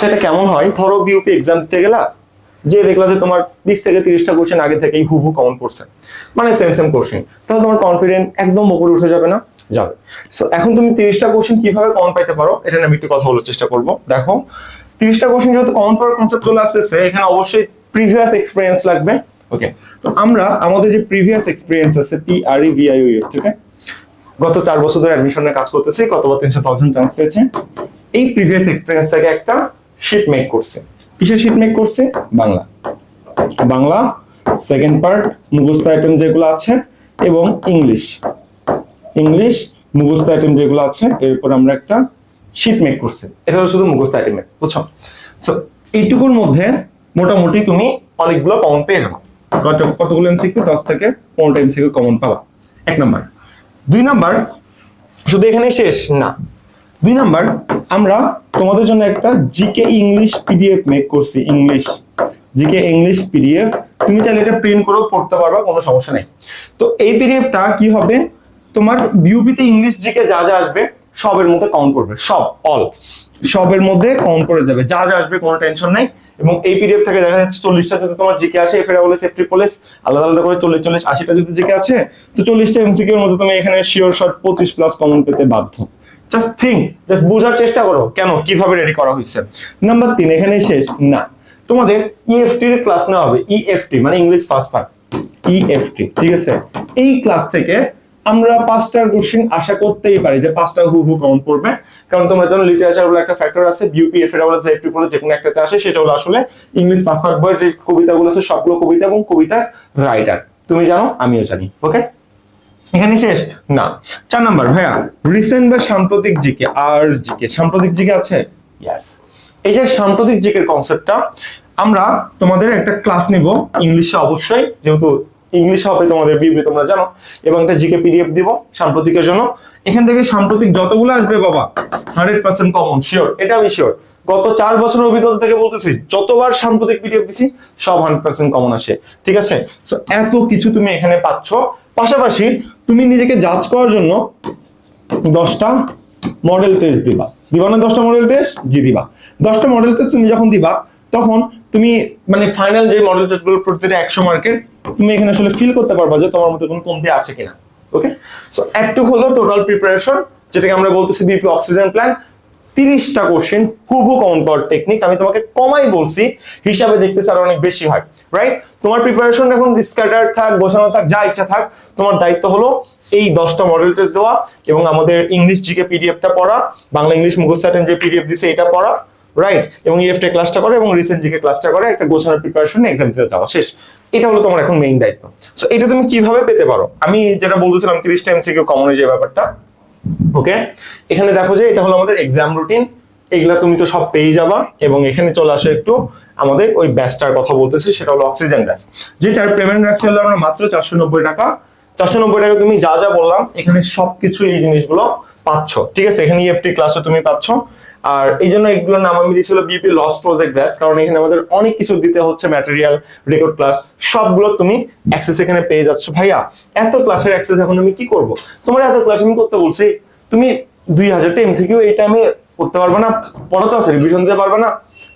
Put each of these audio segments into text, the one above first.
সেটা কেমন হয়? ধরো বিউপি এক্সাম দিতে গেলা, যে দেখলা যে তোমার বিশ থেকে তিরিশটা কোশ্চেন আগে থেকেই হুবু কমন পড়ছে। মানে সেম সেম কোশ্চেন তাহলে তোমার কনফিডেন্ট একদম উপরে উঠে যাবে না, যাবে। সো এখন তুমি তিরিশটা কোশ্চেন কীভাবে কমন পাইতে পারো, এটা আমি একটু কথা বলার চেষ্টা করব। দেখো, তিরিশটা কোশ্চেন যেহেতু কমন পাওয়ার কনসেপ্ট চলে আসতেছে, এখানে অবশ্যই প্রিভিয়াস এক্সপিরিয়েন্স লাগবে। ওকে তো আমরা, আমাদের যে প্রিভিয়াস এক্সপিরিয়েন্স আছে P R E V VIOS ঠিক আছে গত চার বছর ধরে অ্যাডমিশনে কাজ করতেছি কতবার তিনশো দশজন চান্স পেয়েছে। এই প্রিভিয়াস এক্সপিরিয়েন্স থেকে একটা শিট মেক করছে। কিসের শিট মেক করছে? বাংলা। বাংলা সেকেন্ড পার্ট মুখস্থ আইটেম যেগুলো আছে, এবং ইংলিশ ইংলিশ মুখস্থ আইটেম যেগুলো আছে, এর উপর আমরা একটা শিট মেক করছি। এটা হলো শুধু মুখস্থ আইটেম বুঝছ? সো এইটুকুর মধ্যে মোটামুটি তুমি অনেকগুলো কমন পেয়ে যাবে। কত, কতগুলো এমসিকিউ দশ থেকে পনেরোটা এমসিকিউ কমন পাবা। এক নাম্বার। দুই নাম্বার, শুধু এখানে শেষ, না। দুই নাম্বার, আমরা তোমাদের জন্য একটা জিকে ইংলিশ পিডিএফ মেক করছি, ইংলিশ। জিকে ইংলিশ পিডিএফ, তুমি চাইলে এটা প্রিন্ট করেও পড়তে পারবা, কোনো সমস্যা নেই। তো এই পিডিএফটা কি হবে? তোমার বিউপিতে ইংলিশ জিকে যা যা আসবে, সবের মধ্যে কাউন্ট করবে, সব অল সবের মধ্যে কাউন্ট করে যাবে, যা যা আসবে, কোনো টেনশন নাই। এবং এই পিডিএফ থেকে দেখা যাচ্ছে চল্লিশটা যদি তোমার জিকে আসে এফএরা বলে সেফটি পুলিশ আলাদা আলাদা করে চল্লিশ চল্লিশ, আশিটা যদি জিকে আছে তো চল্লিশটা এমসিকিউর মধ্যে তুমি এখানে শিওর শর্ট পঁচিশ প্লাস কমন পেতে বাধ্য। জাস্ট থিঙ্ক জাস্ট বোঝার চেষ্টা করো কেন, কীভাবে রেডি করা হয়েছে। নাম্বার তিন এখানে শেষ, না। তোমাদের ইএফটি এর ক্লাস নেওয়া হবে ইএফটি মানে ইংলিশ ফার্স্ট পার্ট ইএফটি ঠিক আছে? এই ক্লাস থেকে আমরা পাঁচটার কোশ্চেন আশা করতেই পারি যে পাঁচটা হু হু কাউন্ট করবে। কারণ তোমার জন্য লিটারেচার বলে একটা ফ্যাক্টর আছে বিউপি এফ এর এফটি বলে যে কোনো একটাতে আসে, সেটা হলো আসলে ইংলিশ পাঁচ পার্ট বইয়ের যে কবিতাগুলো আছে, সবগুলো কবিতা এবং কবিতা রাইটার তুমি জানো, আমিও জানি ওকে এখানে শেষ? না। চার নাম্বার ভাইয়া। রিসেন্ট বা সাম্প্রতিক জিকে আর জিকে। সাম্প্রতিক জিকে আছে? ইয়েস এই যে সাম্প্রতিক জিকের কনসেপ্টটা আমরা তোমাদের একটা ক্লাস নিব। ইংলিশে অবশ্যই যেহেতু ইংলিশ হবে তোমাদের বিবি তোমরা জানো। এবং একটা জিকে পিডিএফ দিব সাম্প্রতিকের জন্য। এখান থেকে সাম্প্রতিক যতগুলো আসবে বাবা হান্ড্রেড পার্সেন্ট কমন শিওর এটা আমি শিওর গত চার বছরের অভিজ্ঞতা থেকে বলতেছি, যতবার সাম্প্রতিক পিডিএফ দিছি সব হান্ড্রেড পার্সেন্ট কমন আসে। ঠিক আছে? এত কিছু তুমি এখানে পাচ্ছ। পাশাপাশি তুমি নিজেকে জাজ করার জন্য দশটা মডেল টেস্ট দিবা। দিবা না দশটা মডেল টেস্ট জি, দিবা। দশটা মডেল টেস্ট তুমি যখন দিবা, তখন তুমি মানে ফাইনাল যে মডেল টেস্টগুলো প্রতিটা একশো মার্কের তুমি এখানে আসলে ফিল করতে পারবা যে তোমার মধ্যে কোনো কমতি আছে কিনা। ওকে সো একটুক হলো টোটাল প্রিপারেশন যেটাকে আমরা বলতেছি বিপি অক্সিজেন প্ল্যান তিরিশটা কোশ্চেন হুবহু কাউন্ট টেকনিক আমি তোমাকে কমাই বলছি, হিসাবে দেখতেছি আরও অনেক বেশি হয় রাইট তোমার প্রিপারেশন এখন স্ক্যাটার থাক, গোছানো থাক, যা ইচ্ছা থাক, তোমার দায়িত্ব হলো এই দশটা মডেল টেস্ট দেওয়া এবং আমাদের ইংলিশ জিকে পিডিএফটা পড়া, বাংলা ইংলিশ মুখস্থ attempt যে পিডিএফ দিছে এটা পড়া রাইট এবং ইএফটে ক্লাসটা করে এবং রিসেন্ট জিকে ক্লাসটা করে, একটা গোছানোর প্রিপারেশন এক্সাম দিতে যাওয়া, শেষ। এটা হলো তোমার এখন মেইন দায়িত্ব। সো এটা তুমি কীভাবে পেতে পারো? আমি যেটা বলতেছিলাম, তিরিশটা এমসিকিউ কমন যে ব্যাপারটা। ওকে এখানে দেখো যে এটা হলো আমাদের এক্সাম রুটিন এগুলা তুমি তো সব পেয়ে যাবা এবং এখানে চলে আসো একটু আমাদের ওই ব্যাচটার কথা বলতেছি, সেটা হলো অক্সিজেন ব্যাচ যেটার পেমেন্ট রাখছি হলো আমরা মাত্র চারশো নব্বই টাকা। চারশো নব্বই টাকা তুমি যা যা বললাম, এখানে সবকিছু এই জিনিসগুলো পাচ্ছ। ঠিক আছে? এখানে ইএফটি ক্লাসও তুমি পাচ্ছ। আর এই জন্য এগুলোর নাম আমি দিয়েছিল বিপি লস প্রজেক্ট ব্যাচ কারণ এখানে আমাদের অনেক কিছু দিতে হচ্ছে ম্যাটেরিয়াল রেকর্ড ক্লাস সবগুলো তুমি অ্যাক্সেস এখানে পেয়ে যাচ্ছ। ভাইয়া, এত ক্লাসের অ্যাক্সেস এখন আমি কি করব? তোমার এত ক্লাস আমি করতে বলছি, তুমি দুই হাজারটা এমসিকিউ এই টাইমে করতে পারবে না, পড়াতে আছে রিভিশন দিতে পারবে না।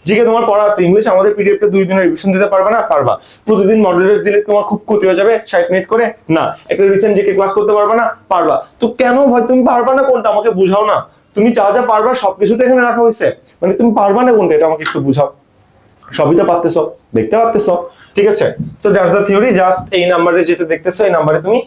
জিকে তোমার পড়া আছে ইংলিশ আমাদের পিডিএফটা দুই দিনের রিভিশন দিতে পারবে না, পারবা। প্রতিদিন মডেল দিলে তোমার খুব ক্ষতি হয়ে যাবে, ষাট মিনিট করে, না। একটা রিসেন্ট জিকে ক্লাস করতে পারবে না, পারবা। তো কেন ভাই তুমি পারবা না, কোনটা? আমাকে বুঝাও না। তুমি যা যা পারবা সবকিছু তো এখানে রাখা হয়েছে। মানে তুমি পারবা না কোনটা, এটা আমাকে একটু বুঝাও। সবই তো পারতেছ, দেখতে পারতেছো, ঠিক আছে? তো দ্যাটস দ্য থিওরি জাস্ট এই নাম্বারে যেটা দেখতেছো, এই নাম্বারে তুমি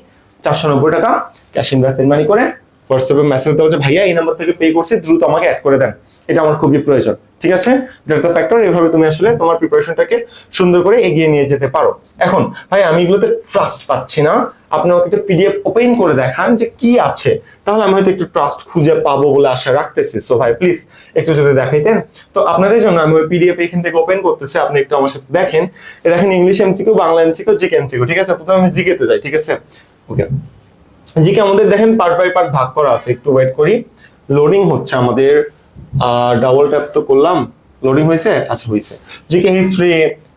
চারশো নব্বই টাকা ক্যাশ ইনভেস্টমেন্ট মানি করে হোয়াটসঅ্যাপে মেসেজ দাও যে, ভাইয়া, এই নাম্বার থেকে পে করছি, দ্রুত আমাকে অ্যাড করে দেন। এটা আমার খুবই প্রয়োজন, ঠিক আছে? দ্য ফ্যাক্টর এইভাবে তুমি আসলে তোমার প্রিপারেশনটাকে সুন্দর করে এগিয়ে নিয়ে যেতে পারো। এখন, ভাই, আমি এগুলোতে ট্রাস্ট পাচ্ছি না। আপনি আমাকে একটা পিডিএফ ওপেন করে দেখান যে কি আছে। তাহলে আমি হয়তো একটু ট্রাস্ট খুঁজে পাবো বলে আশা রাখতেছি। সো ভাই প্লিজ একটু যদি দেখাইতেন। তো আপনাদের জন্য আমি ওই পিডিএফ এখান থেকে ওপেন করতেছি। আপনি একটু আমার সাথে দেখেন। এ দেখেন English MCQ Bangla MCQ GK MCQ ঠিক আছে? প্রথমে আমি জিকেতে যাই, ঠিক আছে? ওকে জিকে আমাদের দেখেন পার্ট বাই পার্ট ভাগ করা আছে। একটু ওয়েট করি। লোডিং হচ্ছে আমাদের। ডাবল ট্যাপ তো করলাম লোডিং হয়েছে আচ্ছা হয়েছে। GK history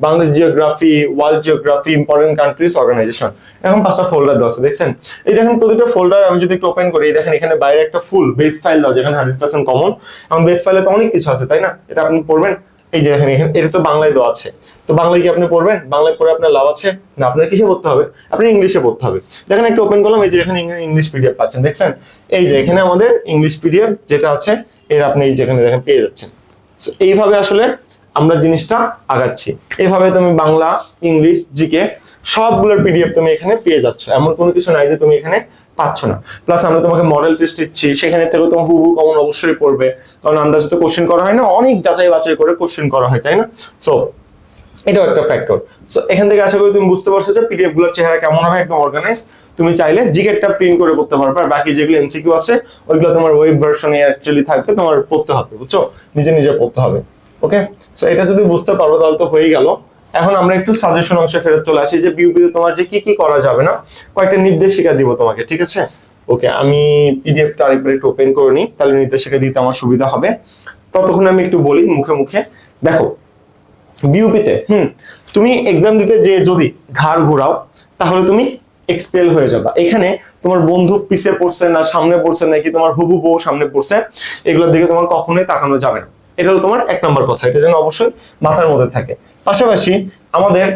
Bangladesh geography world geography important countries organization এখন পাঁচটা ফোল্ডার দেওয়া আছে, দেখছেন? এই দেখেন প্রতিটা ফোল্ডার আমি যদি একটু ওপেন করি দেখেন এখানে বাইরে একটা ফুল বেস ফাইল দেওয়া যেখানে হান্ড্রেড পার্সেন্ট কমন এখন বেস ফাইলে তো অনেক কিছু আছে, তাই না? এটা আপনি পড়বেন এই যে দেখেন, এখানে এটা তো বাংলায় দেওয়া আছে। তো বাংলায় কি আপনি পড়বেন? বাংলায় পড়ে আপনার লাভ আছে? না, আপনার কিসে পড়তে হবে? আপনি ইংলিশে পড়তে হবে। দেখেন একটা ওপেন করলাম এই যে এখানে ইংলিশ পিডিএফ পাচ্ছেন, দেখছেন? এই যে এখানে আমাদের ইংলিশ পিডিএফ যেটা আছে, এর আপনি এই যেখানে দেখেন পেয়ে যাচ্ছেন। এইভাবে আসলে আমরা জিনিসটা আগাচ্ছি। এইভাবে তুমি বাংলা ইংলিশ জিকে সবগুলোর পিডিএফ তুমি এখানে পেয়ে যাচ্ছ। এমন কোনো কিছু নাই যে তুমি এখানে পাচ্ছ না। প্লাস আমরা তোমাকে মডেল টেস্ট দিচ্ছি, সেখানে থেকে তোমার হুবু কমন অবশ্যই পড়বে। কারণ আন্দাজে তো কোশ্চেন করা হয় না, অনেক যাচাই বাছাই করে কোশ্চেন করা হয়, তাই না? সো এটাও একটা ফ্যাক্টর সো এখান থেকে আশা করি তুমি বুঝতে পারছ যে পিডিএফগুলোর চেহারা কেমন হবে, একদম অর্গানাইজ তুমি চাইলে জিকেটটা প্রিন্ট করে পড়তে পারবে, আর বাকি যেগুলো এমসিকিউ আছে, ওইগুলো তোমার ওয়েব ভার্সনে অ্যাকচুয়ালি থাকবে, তোমার পড়তে হবে, বুঝছ? নিজে নিজে পড়তে হবে। ওকে সো এটা যদি বুঝতে পারো, তাহলে তো হয়ে গেল। এখন আমরা একটু সাজেশন অংশে ফেরত চলে আসি যে বিউপিতে তোমার যে কি কি করা যাবে না, কয়েকটা নির্দেশিকা দিব তোমাকে, ঠিক আছে? ওকে আমি পিডিএফটা আরেকবার একটু ওপেন করে নিই, তাহলে নির্দেশিকা দিতে আমার সুবিধা হবে। ততক্ষণ আমি একটু বলি মুখে মুখে। দেখো বিউপিতে হুম, তুমি এক্সাম দিতে যে যদি ঘাড় ঘোরাও, তাহলে তুমি এক্সপেল হয়ে যাবা। এখানে তোমার বন্ধু পিছে পড়ছে না, সামনে পড়ছে নাকি তোমার হুবু বউ সামনে পড়ছে, এগুলোর দিকে তোমার কখনোই তাকানো যাবে না। এটা হলো তোমার এক নম্বর কথা, এটা যেন অবশ্যই মাথার মধ্যে থাকে। পাশাপাশি আমাদের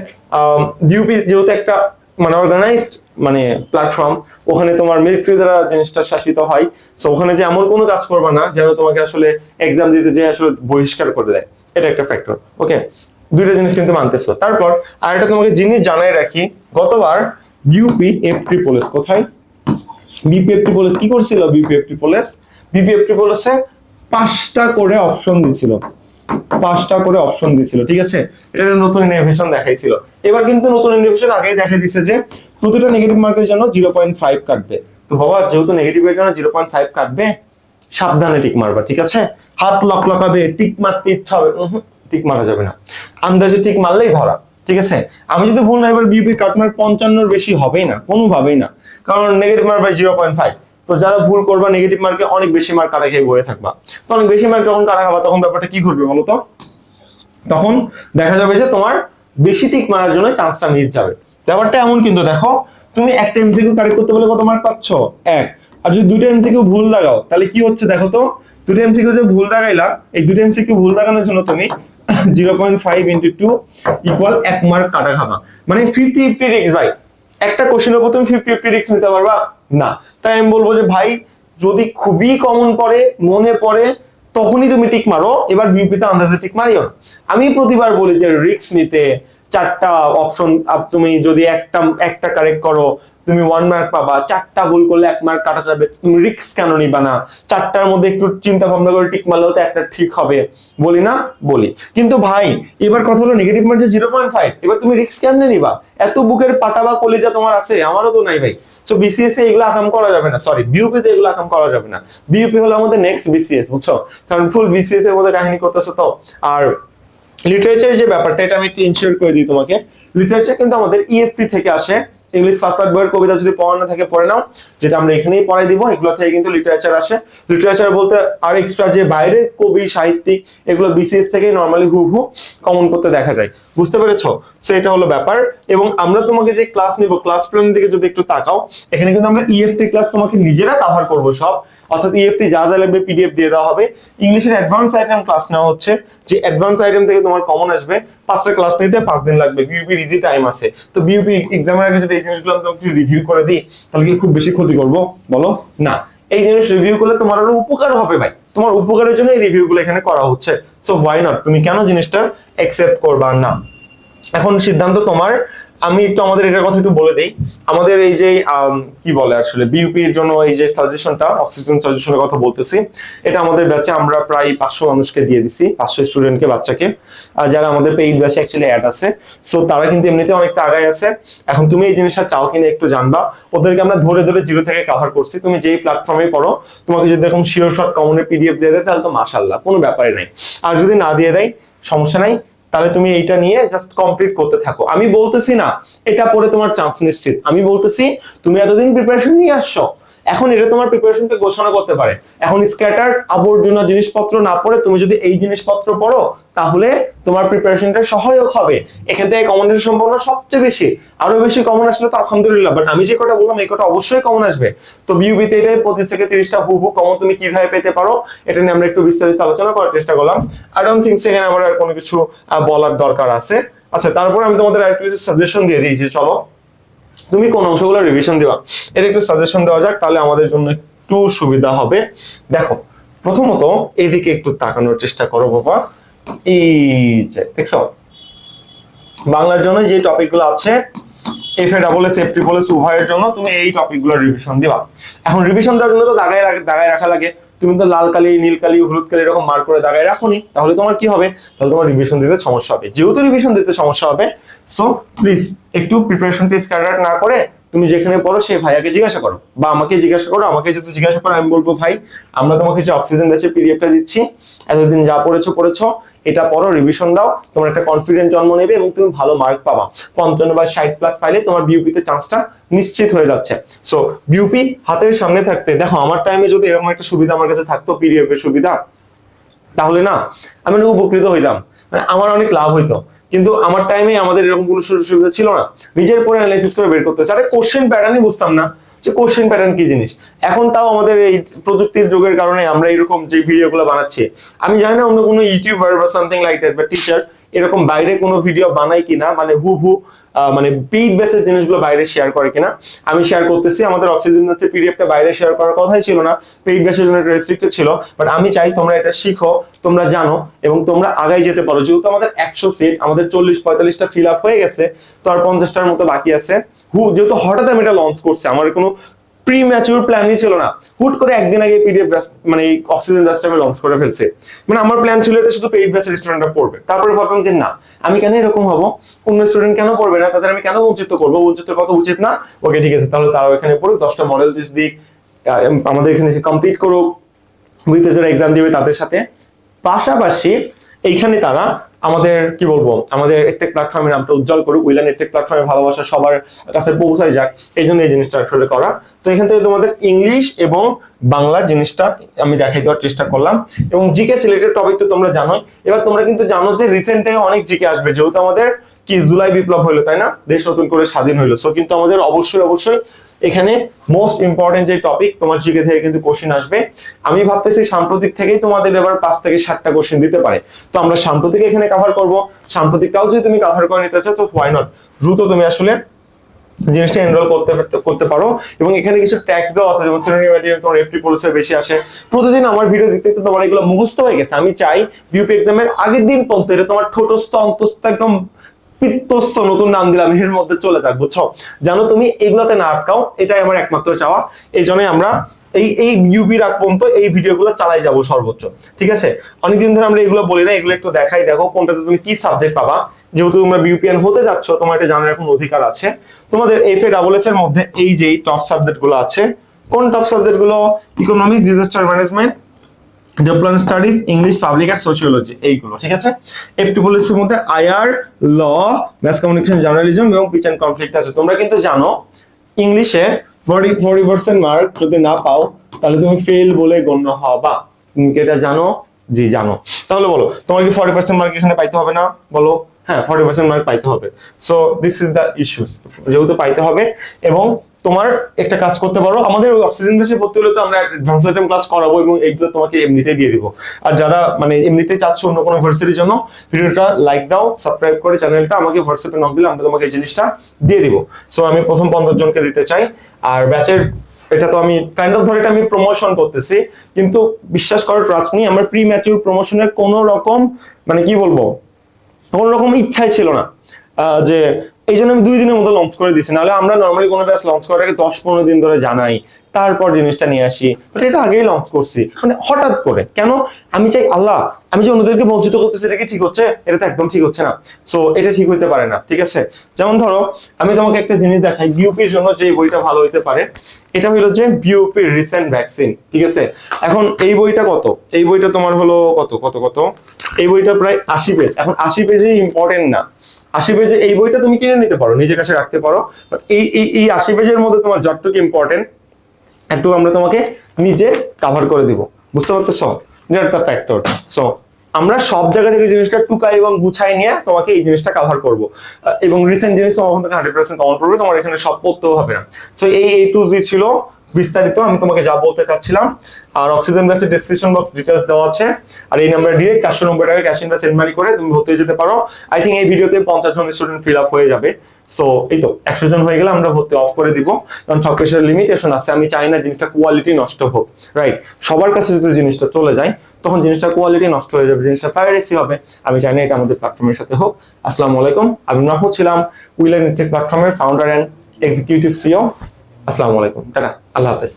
বিউপি যেহেতু একটা মানে অর্গানাইজড মানে প্ল্যাটফর্ম ওখানে তোমার মিলিটারি দ্বারা জিনিসটা শাসিত হয়। সো ওখানে যে এমন কোনো কাজ করবে না যেন তোমাকে আসলে এক্সাম দিতে যে আসলে বহিষ্কার করে দেয়। এটা একটা ফ্যাক্টর ওকে দুইটা জিনিস কিন্তু মানতেছো। তারপর আর একটা তোমাকে জিনিস জানাই রাখি, গতবার বিউপি এফ ট্রিপোলেস কোথায়? বিপিএফ ট্রিপোলেস কি করছিল? বিপিএফ ট্রিপোলেস বিপিএফ ট্রিপোলেসে পাঁচটা করে অপশন দিছিল। পাঁচটা করে অপশন দিছিল, ঠিক আছে? এটা নতুন ইনোভেশন দেখাইছিল। এবার কিন্তু নতুন ইনোভেশন আগেই দেখা দিছে যে, প্রতিটা নেগেটিভ মার্কের জন্য জিরো পয়েন্ট ফাইভ কাটবে। তো বাবা, যেহেতু নেগেটিভের জন্য জিরো পয়েন্ট ফাইভ কাটবে, সাবধানে টিক মারবা, ঠিক আছে? হাত লক লকাবে টিক মারতে ইচ্ছা হবে টিক মারা যাবে না। আন্দাজে টিক মারলেই ধরা, ঠিক আছে? আমি যদি ভুল না, এবার বিপি কাটমার পঞ্চান্নর বেশি হবেই না, কোনোভাবেই না। কারণ negative mark zero point five তো যারা ভুল করবা নেগেটিভ মার্কে অনেক বেশি মার্ক কাটা খেয়ে বয়ে থাকবা। তো অনেক বেশি মার্ক যখন কাটা খাবা, তখন ব্যাপারটা কি ঘটবে বলো তো? তখন দেখা যাবে যে তোমার বেশি টিক মারার জন্য চান্সটা মিস যাবে। ব্যাপারটা এমন কিন্তু দেখো, তুমি একটা এমসিকিউ কারেক্ট করতে বলে কত মার্ক পাচ্ছ? এক। আর যদি দুটো এমসিকিউ ভুল লাগাও, তাহলে কি হচ্ছে দেখো তো? দুটো এমসিকিউ যে ভুল লাগাইলা, এই দুটো এমসিকিউ ভুল লাগানোর জন্য তুমি zero point five into two equal এক মার্ক কাটা খাবা। মানে ফিফটি ফিফটি রিক্স ভাই। একটা কোশ্চেনের উপর তুমি ফিফটি ফিফটি রিক্স নিতে পারবা? না। তাই আমি বলব যে, ভাই, যদি খুবই কমন পড়ে, মনে পড়ে, তখনই তুমি টিক মারো। এবার বিপিতে আন্দাজে টিক মারিও আমি প্রতিবার বলি যে রিক্স নিতে চারটা অপশন তুমি যদি একটা একটা কারেক্ট করো, তুমি ওয়ান মার্ক পাবা। চারটা ভুল করলে এক মার্ক কাটা যাবে। তুমি রিক্স কেন নিবা না? চারটার মধ্যে একটু চিন্তা ভাবনা করে টিক মারলেও তো একটা ঠিক হবে। বলি না? বলি। কিন্তু ভাই, এবার কথা হলো negative mark zero point five এবার তুমি রিক্স কেমনে নিবা? এত বুকের পাটা বা কলেজা তোমার আছে, আমারও তো নাই ভাই। সো বিসিএস এ এগুলো আকাম করা যাবে না। সরি বিউপি তে এগুলো আকাম করা যাবে না। বিউপি হলো আমাদের নেক্সট বিসিএস বুঝছ? কারণ ফুল বিসিএস এর মধ্যে কাহিনী করতেছে তো। আর লিটারেচার যে ব্যাপারটা, এটা আমি একটু ইনশিওর করে দিই তোমাকে। লিটারেচার কিন্তু আমাদের ইএফটি থেকে আসে। ইংলিশ ফার্স্ট পার্ট বইয়ের কবিতা যদি পড়ানো থাকে, পড়ে নাও। যেটা আমরা এখানেই পড়াই দিব, এগুলো থেকে কিন্তু লিটারেচার আসে। লিটারেচার বলতে আর এক্সট্রা যে বাইরের কবি, সাহিত্যিক, এগুলো বিসিএস থেকে নর্মালি হু হু কমন করতে দেখা যায়। বুঝতে পেরেছ? সো এটা হলো ব্যাপার। এবং আমরা তোমাকে যে ক্লাস নিব ক্লাস প্ল্যান দিকে যদি একটু তাকাও, এখানে কিন্তু আমরা ইএফটি ক্লাস তোমাকে নিজেরা কভার করব সব। অর্থাৎ ইএফটি যা যা লাগবে পিডিএফ দিয়ে দেওয়া হবে। ইংলিশের অ্যাডভান্স আইটেম ক্লাস নেওয়া হচ্ছে। যে অ্যাডভান্স আইটেম থেকে তোমার কমন আসবে, পাঁচটা ক্লাস নিতে পাঁচ দিন লাগবে। বিউপি ইজি টাইম আছে। তো বিউপি এক্সামের আগে যদি এই জিনিসগুলো আমি তোমাকে রিভিউ করে দিই, তাহলে কি খুব বেশি ক্ষতি করব। বলো? না। এই জিনিস রিভিউ করলে তোমার আরও উপকার হবে ভাই। তোমার উপকারের জন্য এই রিভিউ গুলো এখানে করা হচ্ছে। সো ওয়াই নট তুমি কেন জিনিসটা অ্যাকসেপ্ট করবা না? এখন সিদ্ধান্ত তোমার। আমি একটু আমাদের এটার কথা একটু বলে দেই। আমাদের এই যে কি বলে আসলে বিউপি এর জন্য এই যে সাজেশনটা অক্সিজেন সাজেশনের কথা বলতেছি, এটা আমাদের ব্যাচে আমরা প্রায় পাঁচশো মানুষকে দিয়ে দিছি, পাঁচশো স্টুডেন্টকে বাচ্চাকে। আর যারা আমাদের পেইড ব্যাচে অ্যাকচুয়ালি অ্যাড আছে সো তারা কিন্তু এমনিতে অনেকটা আগায় আছে। এখন তুমি এই জিনিসটা চাও কিনা একটু জানবা। ওদেরকে আমরা ধরে ধরে জিরো থেকে কভার করছি। তুমি যেই প্ল্যাটফর্মে পড়ো, তোমাকে যদি এরকম শিওর শর্ট কমনের পিডিএফ দিয়ে দেয়, তাহলে তো মাশাল্লাহ কোনো ব্যাপারে নাই। আর যদি না দিয়ে দেয়, সমস্যা নাই। তাহলে তুমি এইটা নিয়ে জাস্ট কমপ্লিট করতে থাকো। আমি বলতেছি না, এটা পরে তোমার চান্স নিশ্চিত। আমি বলতেছি, তুমি এতদিন প্রিপারেশন নিয়ে আসছো। এখন এটা তোমার প্রিপারেশনকে ঘোষণা করতে পারে। এখন স্ক্যাটার আবর্জনা জিনিসপত্র না পড়ে তুমি যদি এই জিনিসপত্র পড়ো, তাহলে তোমার প্রিপারেশনটা সহায়ক হবে। এখান থেকে কমনের সম্ভাবনা সবচেয়ে বেশি। আরও বেশি কমন আসলে তো আলহামদুলিল্লাহ বাট আমি যে কটা বললাম, এই কটা অবশ্যই কমন আসবে। তো বিউবিতে এটাই পঁচিশ থেকে তিরিশটা হু হু কমন তুমি কীভাবে পেতে পারো, এটা নিয়ে আমরা একটু বিস্তারিত আলোচনা করার চেষ্টা করলাম। আই ডোন্ট থিঙ্ক সেখানে আমার আর কোনো কিছু বলার দরকার আছে। আচ্ছা তারপরে আমি তোমাদের আরেকটু কিছু সাজেশন দিয়ে দিয়েছি চলো। তুমি কোন অংশগুলো রিভিশন দিবা? এর একটু সাজেশন দেওয়া যাক, তাহলে আমাদের জন্য একটু সুবিধা হবে। দেখো, প্রথমত এদিকে একটু তাকানোর চেষ্টা করো বাবা। এই যে, দেখছ? বাংলার জন্য যে টপিকগুলো আছে F A double S F triple S উভয়ের জন্য তুমি এই টপিকগুলো রিভিশন দিবা। এখন রিভিশন দেওয়ার জন্য তো দাগায় দাগায় রাখা লাগে। তুমি তো লাল কালি, নীল কালি, হলুদ কালি এরকম মার করে দাগায় রাখোনি, তাহলে তোমার কি হবে? তাহলে তোমার রিভিশন দিতে সমস্যা হবে। যেহেতু রিভিশন দিতে সমস্যা হবে সো প্লিজ একটু প্রিপারেশন প্লিজ স্ক্যাটার না করে তুমি যেখানে পড়ো সেই ভাইয়াকে জিজ্ঞাসা করো। বা আমাকে জিজ্ঞাসা করো, আমাকে যদি জিজ্ঞাসা করো, আমি বলব, ভাই, আমরা তোমাকে যে অক্সিজেন ব্যাচের পিডিএফটা দিচ্ছি, এতদিন যা পড়েছো পড়েছো, এটা পড়ো রিভিশন দাও, তোমার একটা কনফিডেন্ট জন্ম নেবে এবং তুমি ভালো মার্ক পাবা। পঞ্চান্ন বা ষাট প্লাস পাইলে তোমার বিউপিতে চান্সটা নিশ্চিত হয়ে যাচ্ছে। সো বিউপি হাতের সামনে থাকতে, দেখো, আমার টাইমে যদি এরকম একটা সুবিধা আমার কাছে থাকতো পিডিএফ এর সুবিধা, তাহলে না, আমি উপকৃত হইতাম। মানে আমার অনেক লাভ হইতো। কিন্তু আমার টাইমে আমাদের এরকম কোনো সুযোগ সুবিধা ছিল না। নিজের পরে অ্যানালাইসিস করে বের করতে আরে কোশ্চেন প্যাটার্নই বুঝতাম না যে কোশ্চেন প্যাটার্ন কি জিনিস। এখন তাও আমাদের এই প্রযুক্তির যুগের কারণে আমরা এরকম যে ভিডিওগুলো বানাচ্ছি, আমি জানি না অন্য কোনো ইউটিউবার বা সামথিং লাইক দ্যাট বা টিচার এরকম বাইরে কোনো ভিডিও বানায় কিনা মানে হু হু মানে পেইড বেসের জিনিসগুলো বাইরে শেয়ার করে কিনা, আমি শেয়ার করতেছি। আমাদের অক্সিজেন বেসের পিডিএফটা বাইরে শেয়ার করার কথাই ছিল না পেইড বেসের জন্য রেস্ট্রিক্টেড ছিল বাট আমি চাই তোমরা এটা শিখো, তোমরা জানো, এবং তোমরা আগাই যেতে পারো। যেহেতু আমাদের একশো সেট আমাদের চল্লিশ, পঁয়তাল্লিশটা ফিল আপ হয়ে গেছে, তো আর পঞ্চাশটার মতো বাকি আছে। হু, যেহেতু হঠাৎ আমি এটা লঞ্চ করছি, আমার কোনো প্রি ম্যাচিউর প্ল্যানই ছিল না। হুট করে একদিন আগে পিডিএফ মানে অক্সিজেন ব্যাচটা আমি লঞ্চ করে ফেলছে। মানে আমার প্ল্যান ছিল এটা শুধু পেইড ব্যাচের স্টুডেন্টরা পড়বে। তারপরে ভাবলাম যে না, আমি কেন এরকম হব? অন্য স্টুডেন্ট কেন পড়বে না? তাদের আমি কেন বঞ্চিত করব? বঞ্চিত কত উচিত না। ওকে ঠিক আছে, তাহলে তারাও এখানে পড়ুক, দশটা মডেল টেস্ট দিক। আমাদের এখানে এসে কমপ্লিট করুক। বুঝতে যারা এক্সাম দিবে তাদের সাথে। পাশাপাশি এইখানে তারা আমাদের, কি বলব, আমাদের একটেক প্ল্যাটফর্মের নামটা উজ্জ্বল করুক, উইলান একটেক প্ল্যাটফর্মে ভালোবাসা সবার কাছে পৌঁছায় যাক, এই জন্য এই জিনিসটা আসলে করা। তো এখান থেকে তোমাদের ইংলিশ এবং বাংলা জিনিসটা আমি দেখাই দেওয়ার চেষ্টা করলাম। এবং জিকে সিলেটেড টপিক তো তোমরা জানোই। এবার তোমরা কিন্তু জানো যে রিসেন্ট থেকে অনেক জিকে আসবে, যেহেতু আমাদের কি জুলাই বিপ্লব হইল, তাই না? দেশ নতুন করে স্বাধীন হইল। সো কিন্তু আমাদের অবশ্যই অবশ্যই এখানে মোস্ট ইম্পর্টেন্ট যে টপিক তোমার জিকে থেকে কিন্তু কোশ্চেন আসবে। আমি ভাবতেছি সাম্প্রতিক থেকেই তোমাদের এবার পাঁচ থেকে ষাটটা কোশ্চেন দিতে পারে। তো আমরা সাম্প্রতিক এখানে কভার করব। সাম্প্রতিকটাও যদি তুমি কভার করে নিতে চাও, তো হোয়াই নট দ্রুত তুমি আসলে জিনিসটা এনরোল করতে করতে পারো। এবং এখানে কিছু ট্যাক্স দেওয়া আছে, যেমন সিনোনিম ম্যাটেরিয়াল তোমার এফটি পলিসে বেশি আসে। প্রতিদিন আমার ভিডিও দেখতে দেখতে তোমার এগুলো মুখস্থ হয়ে গেছে। আমি চাই বিউপি এক্সামের আগের দিন পর্যন্ত এটা তোমার ঠোঁটস্থ, অন্তস্থ, একদম পিত্তস্থ নতুন নাম দিলাম, এর মধ্যে চলে যাক, বুঝছ? জানো তুমি, এগুলোতে না আটকাও, এটাই আমার একমাত্র চাওয়া। এই জন্যই আমরা এই এই ইউপি রাখ পর্যন্ত এই ভিডিওগুলো চালাই যাব সর্বোচ্চ, ঠিক আছে? অনেকদিন ধরে আমরা এগুলো বলি না, এগুলো একটু দেখাই, দেখো কোনটাতে তুমি কি সাবজেক্ট পাবা। যেহেতু তোমরা বিউপিএন হতে যাচ্ছ, তোমার এটা জানার এখন অধিকার আছে। তোমাদের এফ এ ডাবল এস এর মধ্যে এই যে টপ সাবজেক্টগুলো আছে, কোন টপ সাবজেক্টগুলো? Economics disaster management development studies English public আর সোশিওলজি এইগুলো, ঠিক আছে? এফটি পুলিশের মধ্যে IR law mass communication journalism এবং পিচ অ্যান্ড কনফ্লিক্ট আছে। তোমরা কিন্তু জানো ইংলিশে ফর্টি পার্সেন্ট মার্ক যদি না পাও, তাহলে তুমি ফেল বলে গণ্য হবা। তুমি এটা জানো? জি, জানো। তাহলে বলো, তোমার কি ফর্টি পার্সেন্ট মার্ক এখানে পাইতে হবে না? বলো। হ্যাঁ ফর্টি পার্সেন্ট মার্ক পাইতে হবে। So this is the issues যেহেতু পাইতে হবে, এবং তোমার একটা কাজ করতে পারো। আমাদের অক্সিজেন বেসে ভর্তি হলে তো আমরা অ্যাডভান্স আইটেম ক্লাস করাবো এবং এইগুলো তোমাকে এমনিতেই দিয়ে দিব। আর যারা মানে এমনিতে চাচ্ছ অন্য কোনো ভার্সিটির জন্য, ভিডিওটা লাইক দাও সাবস্ক্রাইব করে চ্যানেলটা আমাকে হোয়াটসঅ্যাপে নক দিলে আমরা তোমাকে এই জিনিসটা দিয়ে দিব। সো আমি প্রথম পঞ্চাশ জনকে দিতে চাই। আর ব্যাচের এটা তো আমি কাইন্ড অফ ধরে এটা আমি প্রমোশন করতেছি। কিন্তু বিশ্বাস করো ট্রাস্ট মি আমার প্রি ম্যাচিউর প্রমোশনের কোনো রকম মানে কি বলব, কোনো রকম ইচ্ছাই ছিল না। যে এই জন্য আমি দুই দিনের মতো লঞ্চ করে দিচ্ছি নাহলে আমরা নর্মালি কোনো ব্যাচ লঞ্চ করার আগে দশ পনেরো দিন ধরে জানাই। তারপর জিনিসটা নিয়ে আসি। বাট এটা আগেই লঞ্চ করছি। মানে হঠাৎ করে। কেন? আমি চাই, আল্লাহ, আমি যে অন্যদেরকে বঞ্চিত করতেছি, এটা কি ঠিক হচ্ছে? এটা তো একদম ঠিক হচ্ছে না। সো এটা ঠিক হইতে পারে না, ঠিক আছে? যেমন ধরো, আমি তোমাকে একটা জিনিস দেখাই বিউপির জন্য যে বইটা ভালো হইতে পারে, এটা হলো যে বিউপির রিসেন্ট ভ্যাকসিন ঠিক আছে? এখন এই বইটা কত? এই বইটা তোমার হলো কত কত কত? এই বইটা প্রায় আশি পেজ এখন আশি পেজে ইম্পর্টেন্ট না। আশি পেজে এই বইটা তুমি কিনে নিতে পারো, নিজের কাছে রাখতে পারো। এই এই আশি পেজের মধ্যে তোমার যতটুকু ইম্পর্টেন্ট একটু আমরা তোমাকে নিজে কাভার করে দিব। বুঝতে পারতেছ? দ্যাট দ্য ফ্যাক্টর সো আমরা সব জায়গা থেকে জিনিসটা টুকাই এবং গুছাই নিয়ে তোমাকে এই জিনিসটা কাভার করব। এবং রিসেন্ট জিনিস তোমার ওখান থেকে হান্ড্রেড পার্সেন্ট কমন পড়বে তোমার এখানে সব পড়তেও হবে না। সো এই এই টু জি ছিল বিস্তারিত আমি তোমাকে যা বলতে চাচ্ছিলাম, আর অক্সিজেন ব্যাসের ডিসক্রিপশন বক্স ডিটেলস দেওয়া আছে, আর এই নাম্বারে ডিরেক্ট চারশো নব্বই টাকা ক্যাশ ইনভেস্ট সেন্ড মানি করে তুমি ভর্তি হয়ে যেতে পারো। আই থিঙ্ক এই ভিডিওতে পঞ্চাশ জন স্টুডেন্ট ফিল আপ হয়ে যাবে। সো এই তো, একশো জন হয়ে গেলে আমরা ভর্তি অফ করে দিব, কারণ সব কিছুর লিমিটেশন আছে, আমি চাই না জিনিসটা কোয়ালিটি নষ্ট হোক রাইট সবার কাছে যদি জিনিসটা চলে যায়, তখন জিনিসটা কোয়ালিটি নষ্ট হয়ে যাবে, জিনিসটা প্রাইভেসি হবে। আমি চাই না এটা আমাদের প্ল্যাটফর্মের সাথে হোক। আসসালামু আলাইকুম, আমি মাহমুদ ছিলাম উইলার নেটওয়ার্ক প্ল্যাটফর্মের ফাউন্ডার অ্যান্ড এক্সিকিউটিভ সিও আসসালামু আলাইকুম, টাটা। আল্লাহ হাফেজ।